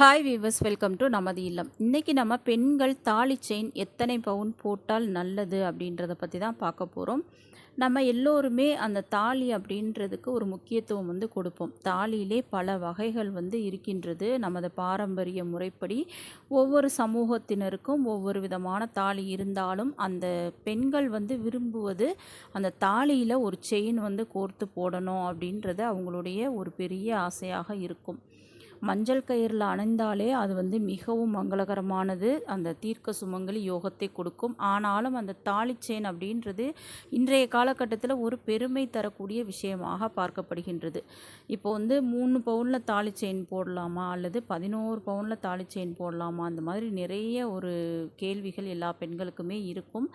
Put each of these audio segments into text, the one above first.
Hi viewers welcome to நமது இல்லம். இன்றைக்கி நம்ம பெண்கள் தாலி செயின் எத்தனை பவுன் போட்டால் நல்லது அப்படின்றத பற்றி தான் பார்க்க போகிறோம் நம்ம எல்லோருமே அந்த தாலி அப்படின்றதுக்கு ஒரு முக்கியத்துவம் வந்து கொடுப்போம். தாலியிலே பல வகைகள் வந்து இருக்கின்றது. நமது பாரம்பரிய முறைப்படி ஒவ்வொரு சமூகத்தினருக்கும் ஒவ்வொரு விதமான தாலி இருந்தாலும் அந்த பெண்கள் வந்து விரும்புவது அந்த தாலியில் ஒரு செயின் வந்து கோர்த்து போடணும் அப்படின்றது அவங்களுடைய ஒரு பெரிய ஆசையாக இருக்கும். மஞ்சள் கயிறில் அணிந்தாலே அது வந்து மிகவும் மங்களகரமானது. அந்த தீர்க்க சுமங்கலி யோகத்தை கொடுக்கும். ஆனாலும் அந்த தாலிச்சேன் அப்படின்றது இன்றைய காலகட்டத்தில் ஒரு பெருமை தரக்கூடிய விஷயமாக பார்க்கப்படுகின்றது. இப்போ வந்து மூணு பவுனில் தாலி செயின் போடலாமா? அல்லது பதினோரு பவுனில் தாலி செயின் போடலாமா? அந்த மாதிரி நிறைய ஒரு கேள்விகள் எல்லா பெண்களுக்குமே இருக்கும்.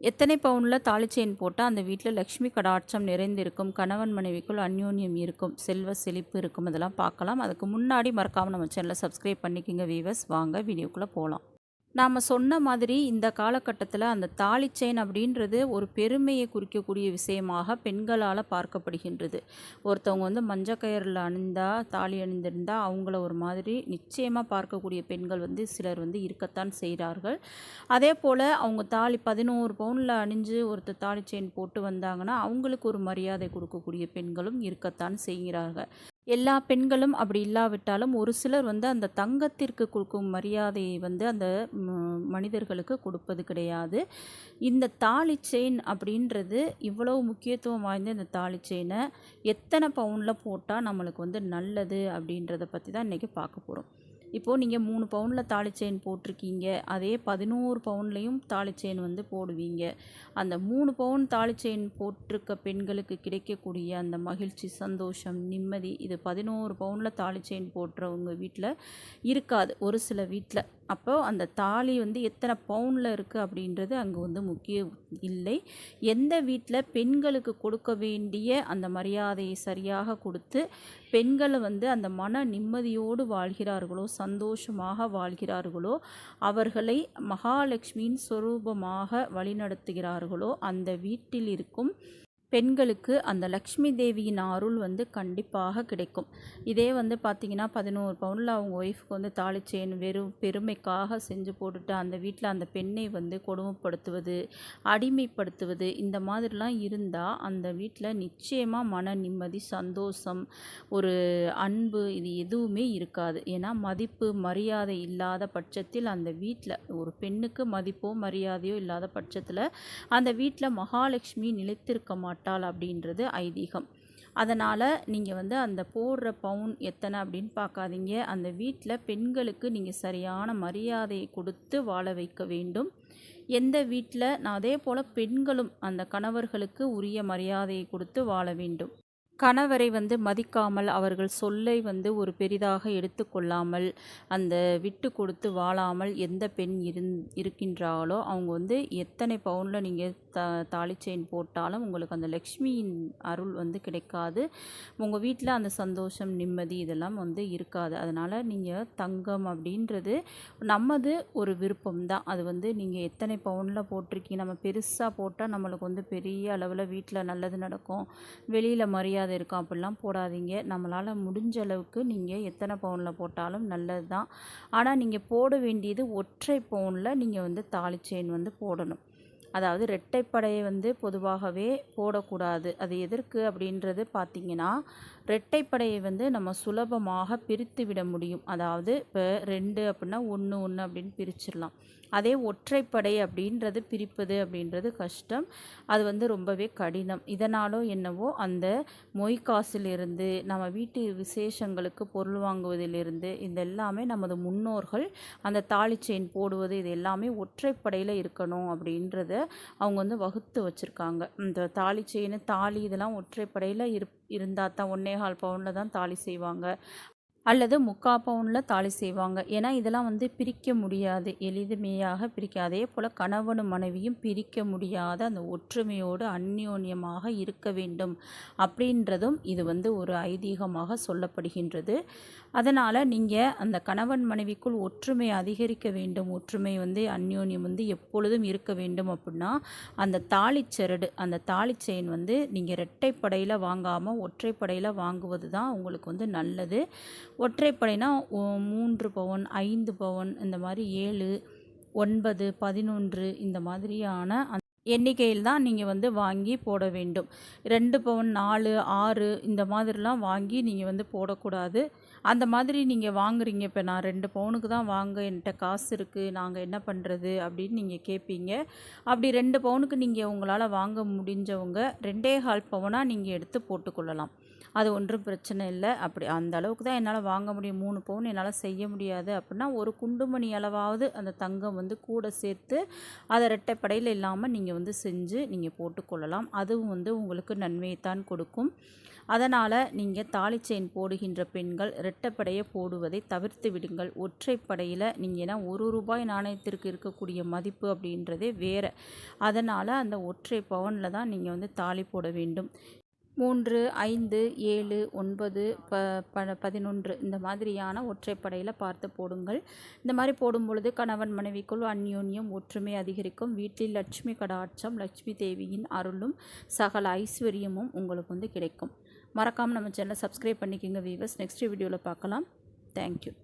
எத்தனை பவுனில் தாலி செயின் போட்டால் அந்த வீட்டில் லக்ஷ்மி கடாட்சம் நிறைந்திருக்கும் கணவன் மனைவிக்குள் அந்யோன்யம் இருக்கும் செல்வ செழிப்பு இருக்கும் இதெல்லாம் பார்க்கலாம். அதுக்கு முன்னாடி மறக்காமல் நம்ம சேனலை சப்ஸ்கிரைப் பண்ணிக்கோங்க வீவர்ஸ் வாங்க வீடியோக்குள்ளே போகலாம் நாம் சொன்ன மாதிரி இந்த காலகட்டத்தில் அந்த தாலி செயின் அப்படின்றது ஒரு பெருமையை குறிக்கக்கூடிய விஷயமாக பெண்களால் பார்க்கப்படுகின்றது. ஒருத்தவங்க வந்து மஞ்ச கயிறில் அணிந்தா தாலி அணிந்திருந்தால் அவங்கள ஒரு மாதிரி நிச்சயமாக பார்க்கக்கூடிய பெண்கள் வந்து சிலர் வந்து இருக்கத்தான் செய்கிறார்கள். அதே போல் அவங்க தாலி பதினோரு பவுனில் அணிஞ்சு ஒருத்தர் தாலி செயின் போட்டு வந்தாங்கன்னா அவங்களுக்கு ஒரு மரியாதை கொடுக்கக்கூடிய பெண்களும் இருக்கத்தான் செய்கிறார்கள். எல்லா பெண்களும் அப்படி இல்லாவிட்டாலும் ஒரு சிலர் வந்து அந்த தங்கத்திற்கு கொடுக்கும் மரியாதையை வந்து அந்த மனிதர்களுக்கு கொடுப்பது கிடையாது. இந்த தாலி செயின் அப்படின்றது இவ்வளவு முக்கியத்துவம் வாய்ந்த இந்த தாலி செயினை எத்தனை பவுனில் போட்டால் நம்மளுக்கு வந்து நல்லது அப்படின்றத பற்றி தான் இன்றைக்கி பார்க்க போகிறோம் இப்போது நீங்கள் மூணு பவுனில் தாலி செயின் போட்டிருக்கீங்க. அதே பதினோரு பவுன்லேயும் தாலி செயின் வந்து போடுவீங்க. அந்த மூணு பவுன் தாலி செயின் போட்டிருக்க பெண்களுக்கு கிடைக்கக்கூடிய அந்த மகிழ்ச்சி சந்தோஷம் நிம்மதி இது பதினோரு பவுனில் தாலி செயின் போட்டுறவங்க வீட்டில் இருக்காது. ஒரு சில வீட்டில் அப்போது அந்த தாலி வந்து எத்தனை பவுனில் இருக்குது அப்படின்றது அங்கே வந்து முக்கியம் இல்லை. எந்த வீட்டில் பெண்களுக்கு கொடுக்க வேண்டிய அந்த மரியாதையை சரியாக கொடுத்து பெண்களை வந்து அந்த மன நிம்மதியோடு வாழ்கிறார்களோ சந்தோஷமாக வாழ்கிறார்களோ அவர்களை மகாலட்சுமியின் சொரூபமாக வழிநடத்துகிறார்களோ அந்த வீட்டில் இருக்கும் பெண்களுக்கு அந்த லக்ஷ்மி தேவியின் அருள் வந்து கண்டிப்பாக கிடைக்கும். இதே வந்து பார்த்திங்கன்னா பதினோரு பவுனில் அவங்க ஒய்ஃப்க்கு வந்து தாலி செயின் வெறும் பெருமைக்காக செஞ்சு போட்டுட்டு அந்த வீட்டில் அந்த பெண்ணை வந்து கொடுமைப்படுத்துவது அடிமைப்படுத்துவது இந்த மாதிரிலாம் இருந்தால் அந்த வீட்டில் நிச்சயமாக மன நிம்மதி சந்தோஷம் ஒரு அன்பு இது எதுவுமே இருக்காது. ஏன்னா மதிப்பு மரியாதை இல்லாத பட்சத்தில் அந்த வீட்டில் ஒரு பெண்ணுக்கு மதிப்போ மரியாதையோ இல்லாத பட்சத்தில் அந்த வீட்டில் மகாலட்சுமி நிலைத்திருக்க மாட்டாங்க பட்டாள் அப்படின்றது ஐதீகம். அதனால் நீங்கள் வந்து அந்த போடுற பவுன் எத்தனை அப்படின்னு பார்க்காதீங்க. அந்த வீட்டில் பெண்களுக்கு நீங்கள் சரியான மரியாதையை கொடுத்து வாழ வைக்க வேண்டும். எந்த வீட்டில் நான் அதே போல் பெண்களும் அந்த கணவர்களுக்கு உரிய மரியாதையை கொடுத்து வாழ வேண்டும். கணவரை வந்து மதிக்காமல் அவர்கள் சொல்லை வந்து ஒரு பெரிதாக எடுத்துக்கொள்ளாமல் அந்த விட்டு கொடுத்து வாழாமல் எந்த பெண் இருந் இருக்கின்றாலோ அவங்க வந்து எத்தனை பவுனில் நீங்கள் த தாலி செயின் போட்டாலும் உங்களுக்கு அந்த லக்ஷ்மியின் அருள் வந்து கிடைக்காது. உங்கள் வீட்டில் அந்த சந்தோஷம் நிம்மதி இதெல்லாம் வந்து இருக்காது. அதனால் நீங்கள் தங்கம் அப்படின்றது நமது ஒரு விருப்பம் தான் அது வந்து நீங்கள் எத்தனை பவுனில் போட்டிருக்கீங்க? நம்ம பெருசாக போட்டால் நம்மளுக்கு வந்து பெரிய அளவில் வீட்டில் நல்லது நடக்கும். வெளியில் மரியாதை இல்லாத இருக்கும். அப்படிலாம் போடாதீங்க. நம்மளால் முடிஞ்ச அளவுக்கு நீங்கள் எத்தனை பவுனில் போட்டாலும் நல்லது தான் ஆனால் நீங்கள் போட வேண்டியது ஒற்றை பவுனில் நீங்கள் வந்து தாலி செயின் வந்து போடணும். அதாவது ரெட்டைப்படையை வந்து பொதுவாகவே போடக்கூடாது. அது எதற்கு அப்படின்றது பார்த்திங்கன்னா ரெட்டைப்படையை வந்து நம்ம சுலபமாக பிரித்து விட முடியும். அதாவது இப்போ ரெண்டு அப்படின்னா ஒன்று ஒன்று அப்படின்னு பிரிச்சிடலாம். அதே ஒற்றைப்படை அப்படின்றது பிரிப்பது அப்படின்றது கஷ்டம். அது வந்து ரொம்பவே கடினம். இதனாலோ என்னவோ அந்த மொய்காசிலிருந்து நம்ம வீட்டு விசேஷங்களுக்கு பொருள் வாங்குவதிலிருந்து இது எல்லாமே நமது முன்னோர்கள் அந்த தாலி செயின் போடுவது இது எல்லாமே ஒற்றைப்படையில் இருக்கணும் அப்படின்றத அவங்க வந்து வகுத்து வச்சுருக்காங்க. இந்த தாலி செயின் தாலி இதெல்லாம் ஒற்றைப்படையில் இரு இருந்தால் தான் ஒன்னே கால் பவுனில் தான் தாலி செய்வாங்க. அல்லது முக்கா பவுனில் தாலி செய்வாங்க. ஏன்னா இதெல்லாம் வந்து பிரிக்க முடியாது. எளிதுமையாக பிரிக்க. அதே போல் கணவனும் மனைவியும் பிரிக்க முடியாத அந்த ஒற்றுமையோடு அந்யோன்யமாக இருக்க வேண்டும் அப்படின்றதும் இது வந்து ஒரு ஐதீகமாக சொல்லப்படுகின்றது. அதனால் நீங்கள் அந்த கணவன் மனைவிக்குள் ஒற்றுமை அதிகரிக்க வேண்டும். ஒற்றுமை வந்து அந்யோன்யம் வந்து எப்பொழுதும் இருக்க வேண்டும் அப்படின்னா அந்த தாலிச்சரடு அந்த தாலி செயின் வந்து நீங்கள் இரட்டைப்படையில் வாங்காமல் ஒற்றைப்படையில் வாங்குவது தான் உங்களுக்கு வந்து நல்லது. ஒற்றைப்படைனா மூன்று பவுன் ஐந்து பவுன் இந்த மாதிரி ஏழு ஒன்பது பதினொன்று இந்த மாதிரியான எண்ணிக்கையில் தான் நீங்கள் வந்து வாங்கி போட வேண்டும். ரெண்டு பவுன் நாலு ஆறு இந்த மாதிரிலாம் வாங்கி நீங்கள் வந்து போடக்கூடாது. அந்த மாதிரி நீங்கள் வாங்குறீங்க. இப்போ நான் ரெண்டு பவுனுக்கு தான் வாங்க என்கிட்ட காசு இருக்குது நாங்கள் என்ன பண்ணுறது அப்படின்னு நீங்கள் கேட்பீங்க அப்படி ரெண்டு பவுனுக்கு நீங்கள் உங்களால் வாங்க முடிஞ்சவங்க ரெண்டே கால் பவுனாக நீங்கள் எடுத்து போட்டுக்கொள்ளலாம். அது ஒன்றும் பிரச்சனை இல்லை. அப்படி அந்த அளவுக்கு தான் என்னால் வாங்க முடியும். மூணு பவுன் என்னால் செய்ய முடியாது அப்படின்னா ஒரு குண்டுமணி அளவாவது அந்த தங்கம் வந்து கூட சேர்த்து அதை ரெட்டைப்படையில் இல்லாமல் நீங்கள் வந்து செஞ்சு நீங்கள் போட்டுக்கொள்ளலாம். அதுவும் வந்து உங்களுக்கு நன்மையைத்தான் கொடுக்கும். அதனால் நீங்கள் தாலி செயின் போடுகின்ற பெண்கள் ரெட்டைப்படையை போடுவதை தவிர்த்து விடுங்கள். ஒற்றைப்படையில் நீங்கள் ஏன்னா ஒரு ரூபாய் நாணயத்திற்கு இருக்கக்கூடிய மதிப்பு அப்படின்றதே வேறு. அதனால் அந்த ஒற்றை பவனில் தான் நீங்கள் வந்து தாலி போட வேண்டும். மூன்று ஐந்து ஏழு ஒன்பது ப ப பதினொன்று. இந்த மாதிரியான ஒற்றைப்படையில் பார்த்து போடுங்கள். இந்த மாதிரி போடும் பொழுது கணவன் மனைவிக்குள் அந்யோன்யம் ஒற்றுமை அதிகரிக்கும். வீட்டில் லட்சுமி கடாட்சம் லட்சுமி தேவியின் அருளும் சகல ஐஸ்வர்யமும் உங்களுக்கு வந்து கிடைக்கும். மறக்காமல் நம்ம சேனலை சப்ஸ்கிரைப் பண்ணிக்கோங்க வீவர்ஸ் நெக்ஸ்ட் வீடியோவில் பார்க்கலாம். தேங்க்யூ